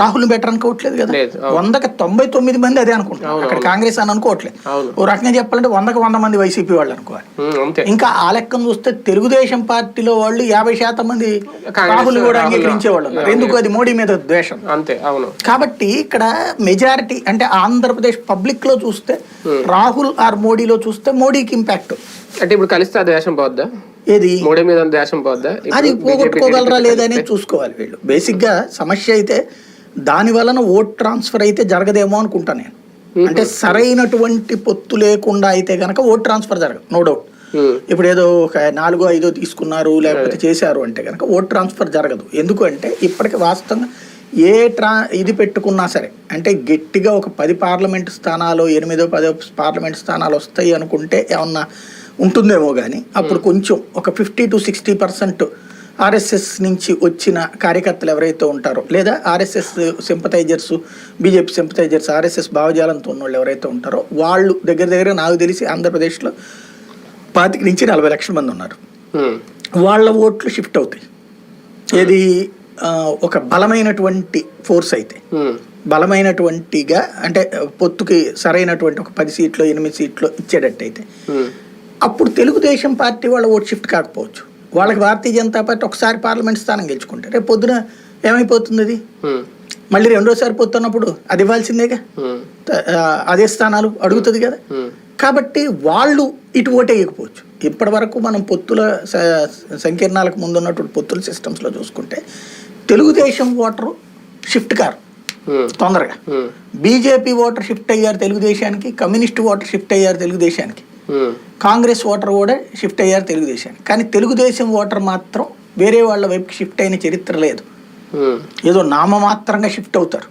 Rahul better అనుకోవట్లేదు కదా. వందకి తొంభై తొమ్మిది మంది అదే అనుకుంటున్నారు. అక్కడ కాంగ్రెస్ అని అనుకోవట్లేదు. ఓ రకంగా చెప్పాలంటే వందకి వంద మంది వైసీపీ వాళ్ళు అనుకోవాలి. ఇంకా ఆ లెక్కను చూస్తే తెలుగుదేశం పార్టీలో వాళ్ళు యాభై శాతం మంది రాహుల్ కూడా రాహుల్ అంగీకరించే వాళ్ళు ఉన్నారు. ఎందుకు? అది మోడీ మీద ద్వేషం. అంతే అవును. కాబట్టి ఇక్కడ మెజారిటీ అంటే ఆంధ్రప్రదేశ్ పబ్లిక్లో చూస్తే రాహుల్ ఆర్ మోడీలో చూస్తే మోడీకి ఇంపాక్ట్ అంటే ఇప్పుడు కలిస్తే ఆ దేశం పోద్దా? ఏది? మోడీ మీద పోద్దా? అది పోగొట్టుకోగలరా టీడీపీ లేదా అనేది చూసుకోవాలి వీళ్ళు. బేసిక్గా సమస్య అయితే దాని వలన ఓట్ ట్రాన్స్ఫర్ అయితే జరగదేమో అనుకుంటా నేను. అంటే సరైనటువంటి పొత్తు లేకుండా అయితే గనక ఓట్ ట్రాన్స్ఫర్ జరగదు నో డౌట్. ఇప్పుడు ఏదో ఒక నాలుగో ఐదో తీసుకున్నారు లేకపోతే చేశారు అంటే కనుక ఓట్ ట్రాన్స్ఫర్ జరగదు. ఎందుకు అంటే ఇప్పటికి వాస్తవంగా ఏ ట్రా ఇది పెట్టుకున్నా సరే అంటే గట్టిగా ఒక పది పార్లమెంట్ స్థానాలు ఎనిమిదో పదో పార్లమెంట్ స్థానాలు వస్తాయి అనుకుంటే ఏమన్నా ఉంటుందేమో కానీ అప్పుడు కొంచెం ఒక fifty to sixty percent RSS నుంచి వచ్చిన కార్యకర్తలు ఎవరైతే ఉంటారో లేదా RSS sympathisers BJP sympathisers RSS భావజాలంతో ఉన్న వాళ్ళు ఎవరైతే ఉంటారో వాళ్ళు దగ్గర దగ్గర నాకు తెలిసి ఆంధ్రప్రదేశ్లో పాతిక నుంచి నలభై లక్షల మంది ఉన్నారు. వాళ్ళ ఓట్లు షిఫ్ట్ అవుతాయి. ఏది ఒక బలమైనటువంటి ఫోర్స్ అయితే. బలమైనటువంటిగా అంటే పొత్తుకి సరైనటువంటి ఒక పది సీట్లు ఎనిమిది సీట్లు ఇచ్చేటట్టయితే. అప్పుడు తెలుగుదేశం పార్టీ వాళ్ళ ఓట్ షిఫ్ట్ కాకపోవచ్చు. వాళ్ళకి భారతీయ జనతా పార్టీ ఒకసారి పార్లమెంట్ స్థానం గెలుచుకుంటే రేపు పొద్దున ఏమైపోతుంది అది? మళ్ళీ రెండోసారి పొత్తున్నప్పుడు అది ఇవ్వాల్సిందేగా? అదే స్థానాలు అడుగుతుంది కదా? కాబట్టి వాళ్ళు ఇటు ఓటే వేయకపోవచ్చు ఇప్పటి వరకు మనం పొత్తుల సంకీర్ణాలకు ముందు ఉన్నటువంటి పొత్తుల సిస్టమ్స్లో చూసుకుంటే తెలుగుదేశం ఓటరు షిఫ్ట్ కారు. తొందరగా. బీజేపీ ఓటర్ షిఫ్ట్ అయ్యారు తెలుగుదేశానికి కమ్యూనిస్ట్ ఓటర్ షిఫ్ట్ అయ్యారు తెలుగుదేశానికి. కాంగ్రెస్ ఓటర్ కూడా షిఫ్ట్ అయ్యారు తెలుగుదేశానికి కానీ తెలుగుదేశం ఓటర్ మాత్రం వేరే వాళ్ళ వైపుకి షిఫ్ట్ అయిన చరిత్ర లేదు. ఏదో నామమాత్రంగా షిఫ్ట్ అవుతారు.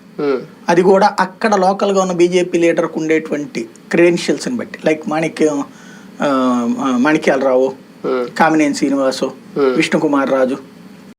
అది కూడా అక్కడ లోకల్గా ఉన్న బీజేపీ లీడర్కు ఉండేటువంటి క్రెడెన్షియల్స్ని బట్టి. లైక్ మాణిక్యం మాణిక్యాలరావు కామినేని శ్రీనివాసు. విష్ణుకుమార్ రాజు.